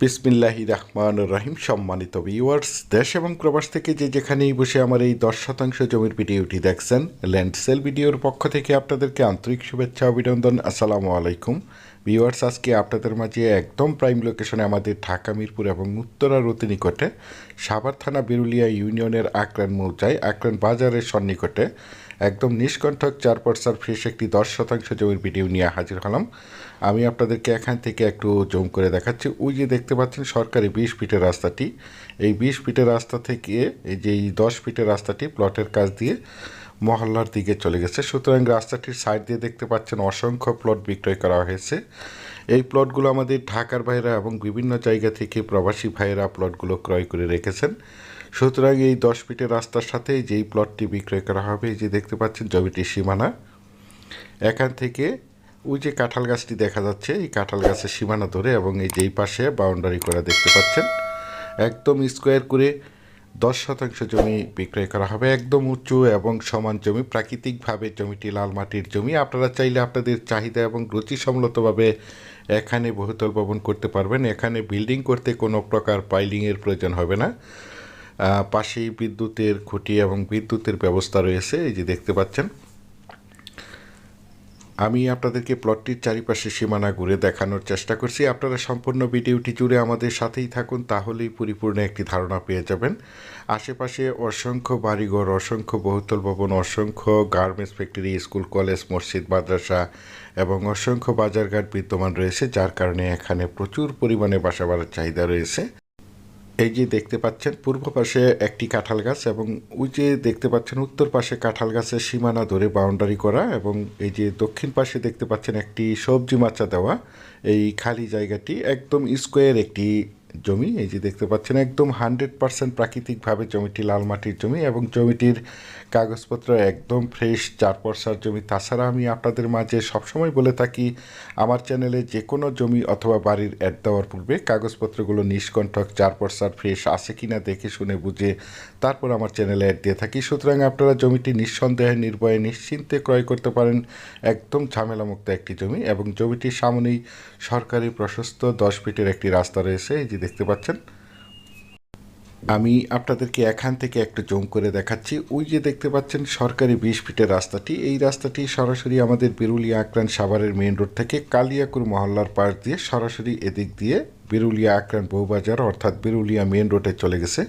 বিসমিল্লাহি রহমান রহিম, সম্মানিত ভিউয়ার্স দেশ এবং প্রবাস থেকে যে যেখানেই বসে আমার এই দশ শতাংশ জমির ভিডিওটি দেখছেন ল্যান্ডসেল ভিডিওর পক্ষ থেকে আপনাদেরকে আন্তরিক শুভেচ্ছা, অভিনন্দন, আসসালামু আলাইকুম। ভিউয়ার্স আজকে আপনাদের মাঝে একদম প্রাইম লোকেশনে আমাদের ঢাকা, মিরপুর এবং উত্তরা অতি নিকটে সাভার থানা, বিরুলিয়া ইউনিয়নের আকরান মৌজায়, আকরান বাজারের সন্নিকটে একদম নিষ্কণ্ঠক চার পর্সার ফ্রেশ একটি দশ শতাংশ জমির ভিডিও নিয়ে হাজির হলাম। আমি আপনাদেরকে এখান থেকে একটু জম করে দেখাচ্ছি। ওই যে দেখতে পাচ্ছেন, সরকারি বিশ ফিটের রাস্তাটি। এই বিশ ফিটের রাস্তা থেকে, এই যে এই দশ ফিটের রাস্তাটি প্লটের কাজ দিয়ে মহল্লার দিকে চলে গেছে। সুতরাং রাস্তাটির সাইড দিয়ে দেখতে পাচ্ছেন অসংখ্য প্লট বিক্রয় করা হয়েছে। এই প্লটগুলো আমাদের ঢাকার ভাইরা এবং বিভিন্ন জায়গা থেকে প্রবাসী ভাইয়েরা প্লটগুলো ক্রয় করে রেখেছেন। সুতরাং এই দশ ফিটের রাস্তার সাথে যেই প্লটটি বিক্রয় করা হবে, এই যে দেখতে পাচ্ছেন জমিটির সীমানা। এখান থেকে ওই যে কাঁঠাল গাছটি দেখা যাচ্ছে, এই কাঁঠাল গাছের সীমানা ধরে এবং এই যেই পাশে বাউন্ডারি করা দেখতে পাচ্ছেন। একদম স্কোয়ার করে দশ শতাংশ জমি বিক্রয় করা হবে একদম উঁচু এবং সমান জমি, প্রাকৃতিকভাবে জমিটি লাল মাটির জমি। আপনারা চাইলে আপনাদের চাহিদা এবং রুচিসম্মতভাবে এখানে বহুতল ভবন করতে পারবেন। এখানে বিল্ডিং করতে কোনো প্রকার পাইলিংয়ের প্রয়োজন হবে না। পাশেই বিদ্যুতের খুঁটি এবং বিদ্যুতের ব্যবস্থা রয়েছে, এই যে দেখতে পাচ্ছেন। আমি আপনাদেরকে প্লটটির চারিপাশে সীমানা ঘুরে দেখানোর চেষ্টা করছি। আপনারা সম্পূর্ণ ভিডিওটি জুড়ে আমাদের সাথেই থাকুন, তাহলেই পরিপূর্ণ একটি ধারণা পেয়ে যাবেন। আশেপাশে অসংখ্য বাড়িঘর, অসংখ্য বহুতল ভবন, অসংখ্য গার্মেন্টস ফ্যাক্টরি, স্কুল, কলেজ, মসজিদ, মাদ্রাসা এবং অসংখ্য বাজারঘাট বিদ্যমান রয়েছে, যার কারণে এখানে প্রচুর পরিমাণে বাসা বাড়ার চাহিদা রয়েছে। এই যে দেখতে পাচ্ছেন, পূর্ব পাশে একটি কাঁঠাল গাছ এবং ওই যে দেখতে পাচ্ছেন, উত্তর পাশে কাঁঠাল গাছের সীমানা ধরে বাউন্ডারি করা এবং এই যে দক্ষিণ পাশে দেখতে পাচ্ছেন একটি সবজি মাচা দেওয়া। এই খালি জায়গাটি একদম স্কোয়ার একটি জমি, এই যে দেখতে পাচ্ছেন, একদম হান্ড্রেড পার্সেন্ট প্রাকৃতিকভাবে জমিটি, লাল মাটির জমি এবং জমিটির কাগজপত্র একদম ফ্রেশ চার পর্সার জমি। তাছাড়া আমি আপনাদের মাঝে সবসময় বলে থাকি, আমার চ্যানেলে যে কোনো জমি অথবা বাড়ির অ্যাড দেওয়ার পূর্বে কাগজপত্রগুলো নিষ্কণ্ঠক চার পর্সার ফ্রেশ আছে কি না দেখে শুনে বুঝে তারপর আমার চ্যানেলে অ্যাড দিয়ে থাকি। সুতরাং আপনারা জমিটি নিঃসন্দেহে, নির্ভয়ে, নিশ্চিন্তে ক্রয় করতে পারেন। একদম ঝামেলামুক্ত একটি জমি এবং জমিটির সামনেই সরকারি প্রশস্ত দশ ফিটের একটি রাস্তা রয়েছে। এই যে দেখতে পাচ্ছেন। আমি আপনাদেরকে এখান থেকে একটু জুম করে দেখাচ্ছি। ওই যে দেখতে পাচ্ছেন সরকারি বিশ ফিটের রাস্তাটি। এই রাস্তাটি সরাসরি আমাদের বিরুলিয়া আক্রান সাভারের মেইন রোড থেকে কালিয়াকুর মহল্লার পাশ দিয়ে সরাসরি এদিক দিয়ে বিরুলিয়া আক্রান বউবাজার অর্থাৎ বিরুলিয়া মেইন রোডে চলে গেছে।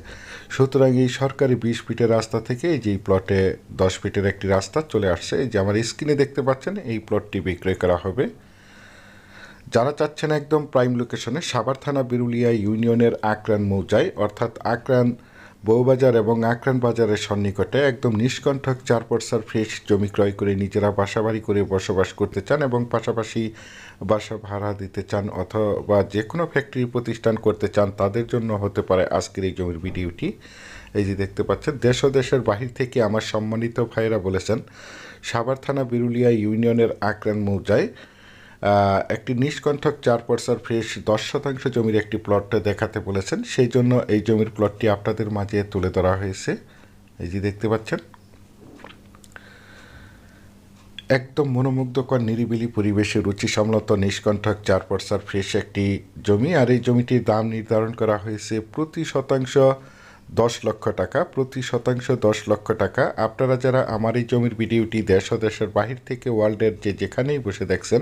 সুতরাং এই সরকারি বিশ ফিটের রাস্তা থেকে এই যে প্লটে দশ ফিটের একটি রাস্তা চলে আসছে। এই যে আমার স্ক্রিনে দেখতে পাচ্ছেন, এই প্লটটি বিক্রয় করা হবে। যারা চাচ্ছেন একদম প্রাইম লোকেশনে সাভার থানা বিরুলিয়া ইউনিয়নের আকরান মৌজায়, অর্থাৎ আকরান বউবাজার এবং আকরান বাজারের সন্নিকটে একদম নিষ্কণ্ঠক চার পর্সার ফ্রেশ জমি ক্রয় করে নিজেরা বাসাবাড়ি করে বসবাস করতে চান এবং পাশাপাশি বাসা ভাড়া দিতে চান অথবা যে কোনো ফ্যাক্টরি প্রতিষ্ঠান করতে চান, তাদের জন্য হতে পারে আজকের এই জমির ভিডিওটি। এই যে দেখতে পাচ্ছেন, দেশ ও দেশের বাহির থেকে আমার সম্মানিত ভাইয়েরা বলেছেন, সাভার থানা বিরুলিয়া ইউনিয়নের আকরান মৌজায় একটি নিষ্কণ্ঠক চার পর্সার ফ্রেশ দশ শতাংশ জমির একটি প্লট দেখাতে বলেছেন। সেই জন্য এই জমির প্লটটি আপনাদের মাঝে তুলে ধরা হয়েছে। এই যে দেখতে পাচ্ছেন। একদম মনোমুগ্ধকর, নিরিবিলি পরিবেশে রুচি রুচিসম্মত নিষ্কণ্ঠক চার পর্সার ফ্রেশ একটি জমি। আর এই জমিটির দাম নির্ধারণ করা হয়েছে প্রতি শতাংশ দশ লক্ষ টাকা। প্রতি শতাংশ দশ লক্ষ টাকা। আপনারা যারা আমার এই জমির ভিডিওটি দেশ দেশের বাহির থেকে ওয়ার্ল্ডের যে যেখানেই বসে দেখছেন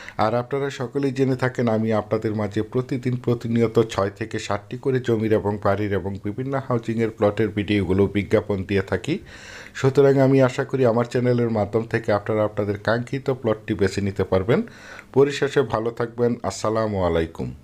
আর আপনারা সকলেই জেনে থাকেন, আমি আপনাদের মাঝে প্রতিদিন প্রতিনিয়ত ছয় থেকে সাতটি করে জমির এবং বাড়ির এবং বিভিন্ন হাউজিংয়ের প্লটের ভিডিওগুলো বিজ্ঞাপন দিয়ে থাকি। সুতরাং আমি আশা করি আমার চ্যানেলের মাধ্যম থেকে আপনারা আপনাদের কাঙ্ক্ষিত প্লটটি বেছে নিতে পারবেন। পরিশেষে ভালো থাকবেন। আসসালামু আলাইকুম।